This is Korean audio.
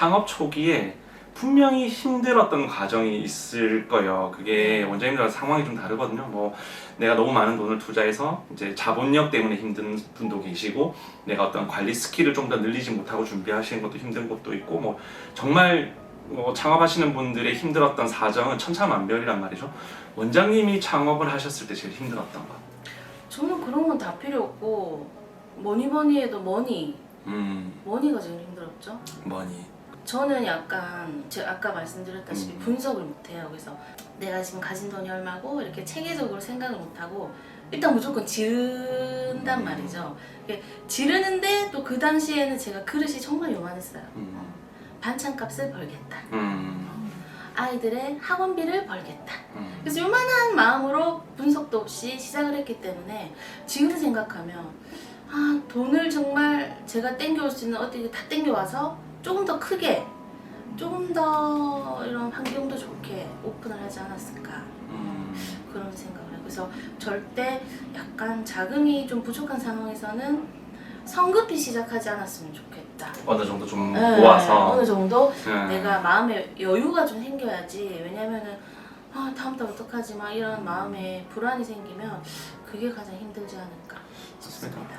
창업 초기에 분명히 힘들었던 과정이 있을 거예요. 그게 원장님들 상황이 좀 다르거든요. 뭐 내가 너무 많은 돈을 투자해서 이제 자본력 때문에 힘든 분도 계시고 내가 어떤 관리 스킬을 좀 더 늘리지 못하고 준비하시는 것도 힘든 것도 있고 뭐 정말 뭐 창업하시는 분들의 힘들었던 사정은 천차만별이란 말이죠. 원장님이 창업을 하셨을 때 제일 힘들었던 거. 저는 그런 건 다 필요 없고 뭐니 뭐니 해도 머니 음, 머니가 제일 힘들었죠. 뭐니. 저는 약간 제가 아까 말씀드렸다시피 음. 분석을 못해요. 그래서 내가 지금 가진 돈이 얼마고 이렇게 체계적으로 생각을 못하고 일단 무조건 지른단 음. 말이죠. 지르는데 또 그 당시에는 제가 그릇이 정말 요만했어요. 음, 반찬값을 벌겠다. 음, 아이들의 학원비를 벌겠다. 음. 그래서 요만한 마음으로 분석도 없이 시작을 했기 때문에 지금 생각하면 아 돈을 정말 제가 땡겨올 수 있는 어디 다 땡겨와서 조금 더 크게 조금 더 이런 환경도 좋게 오픈을 하지 않았을까 음. 그런 생각을 해요. 그래서 절대 약간 자금이 좀 부족한 상황에서는 성급히 시작하지 않았으면 좋겠다. 어느 정도 좀 네, 모아서 어느 정도 네. 내가 마음에 여유가 좀 생겨야지 왜냐면은 아 다음 달 어떡하지 막 이런 마음에 불안이 생기면 그게 가장 힘들지 않을까 좋습니다. 싶습니다.